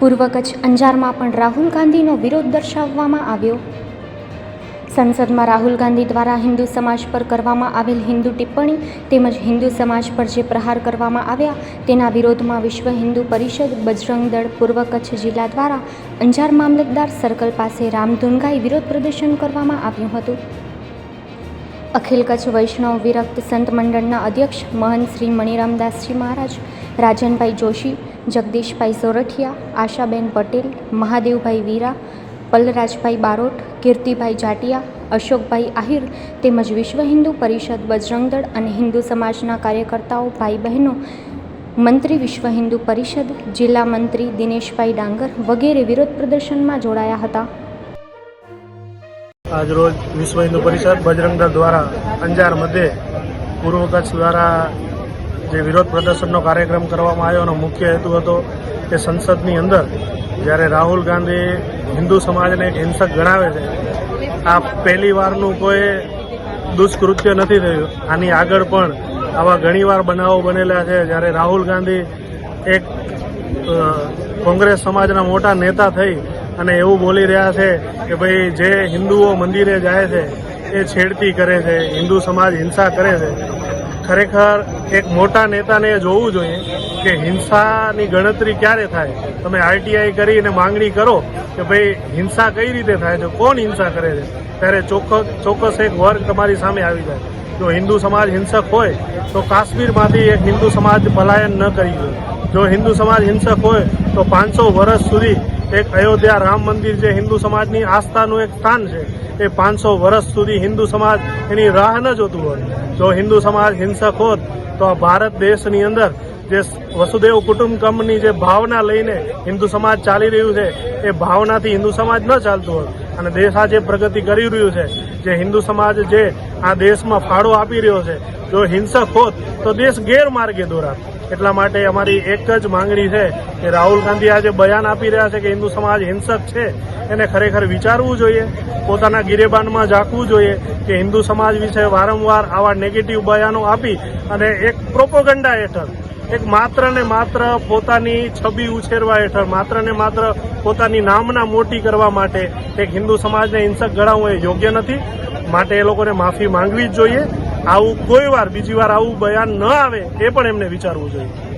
પૂર્વ કચ્છ અંજારમાં પણ રાહુલ ગાંધીનો વિરોધ દર્શાવવામાં આવ્યો. સંસદમાં રાહુલ ગાંધી દ્વારા હિન્દુ સમાજ પર કરવામાં આવેલ હિન્દુ ટિપ્પણી તેમજ હિન્દુ સમાજ પર જે પ્રહાર કરવામાં આવ્યા તેના વિરોધમાં વિશ્વ હિન્દુ પરિષદ, બજરંગ દળ પૂર્વ કચ્છ જિલ્લા દ્વારા અંજાર મામલતદાર સર્કલ પાસે રામધૂન વિરોધ પ્રદર્શન કરવામાં આવ્યું હતું. અખિલ કચ્છ વૈષ્ણવ વિરક્ત સંત મંડળના અધ્યક્ષ મહંત શ્રી મણિરામદાસજી મહારાજ રાજનભાઈ જોશી, જગદીશભાઈ સોરઠિયા, આશાબેન પટેલ, મહાદેવભાઈ વીરા, પલરાજભાઈ બારોટ, કીર્તિભાઈ જાટિયા, અશોકભાઈ આહિર તેમજ વિશ્વ હિન્દુ પરિષદ બજરંગદળ અને હિન્દુ સમાજના કાર્યકર્તાઓ ભાઈ બહેનો મંત્રી વિશ્વ હિન્દુ પરિષદ, જિલ્લા મંત્રી દિનેશભાઈ ડાંગર વગેરે વિરોધ પ્રદર્શનમાં જોડાયા હતા. આજરોજ વિશ્વ હિન્દુ પરિષદ બજરંગ દ્વારા અંજાર મધ્યે પૂર્વ કચ્છ દ્વારા જે વિરોધ પ્રદર્શનનો કાર્યક્રમ કરવામાં આવ્યો એનો મુખ્ય હેતુ હતો કે સંસદની અંદર જ્યારે રાહુલ ગાંધી હિન્દુ સમાજને એક હિંસક ગણાવે છે, આ પહેલી વારનું કોઈ દુષ્કૃત્ય નથી થયું. આની આગળ પણ આવા ઘણીવાર બનાવો બનેલા છે. જ્યારે રાહુલ ગાંધી એક કોંગ્રેસ સમાજના મોટા નેતા થઈ અને એવું બોલી રહ્યા છે કે ભાઈ, જે હિન્દુઓ મંદિરે જાય છે, એ છેડતી કરે છે, હિન્દુ સમાજ હિંસા કરે છે. ખરેખર એક મોટા નેતાને એ જોવું જોઈએ કે હિંસાની ગણતરી ક્યારે થાય? તમે આરટીઆઈ કરીને માંગણી કરો કે ભાઈ હિંસા કઈ રીતે થાય છે? કોણ હિંસા કરે છે? ત્યારે ચોક્કસ ચોક્કસ એક વર્ગ તમારી સામે આવી જાય. જો હિન્દુ સમાજ હિંસક હોય, તો કાશ્મીરમાંથી એક હિન્દુ સમાજ પલાયન ન કરી જો હિન્દુ સમાજ હિંસક હોય, તો પાંચસો વર્ષ સુધી એક અયોધ્યા રામ મંદિર જે હિન્દુ સમાજની આસ્થાનું એક સ્થાન છે, એ પાંચસો વર્ષ સુધી હિન્દુ સમાજ એની રાહ ન જોતું હોય. જો હિન્દુ સમાજ હિંસક હોત, તો આ ભારત દેશની અંદર જે વસુદેવ કુટુંબકમની જે ભાવના લઈને હિન્દુ સમાજ ચાલી રહ્યું છે, એ ભાવનાથી હિન્દુ સમાજ ન ચાલતું હોત અને દેશ આજે પ્રગતિ કરી રહ્યું છે, જે હિન્દુ સમાજ જે આ દેશમાં ફાળો આપી રહ્યો છે. જો હિંસક હોત તો દેશ ગેરમાર્ગે દોરાત. એટલા માટે અમારી એક જ માંગણી છે કે રાહુલ ગાંધી આજે બયાન આપી રહ્યા છે કે હિન્દુ સમાજ હિંસક છે. એને ખરેખર વિચારવું જોઈએ, પોતાના ગિરેબાનમાં ઝાંકવું જોઈએ કે હિન્દુ સમાજ વિશે વારંવાર આવા નેગેટિવ બયાનો આપી અને એક પ્રોપોગંડા હેઠળ, એક માત્ર ને માત્ર પોતાની છબી ઉછેરવા હેઠળ, માત્ર ને માત્ર પોતાની નામના મોટી કરવા માટે એક હિન્દુ સમાજને હિંસક ગણાવવું એ યોગ્ય નથી. માટે એ લોકોને માફી માંગવી જ જોઈએ. આવું કોઈ વાર બીજી વાર આવું બયાન ન આવે, એ પણ એમને વિચારવું જોઈએ.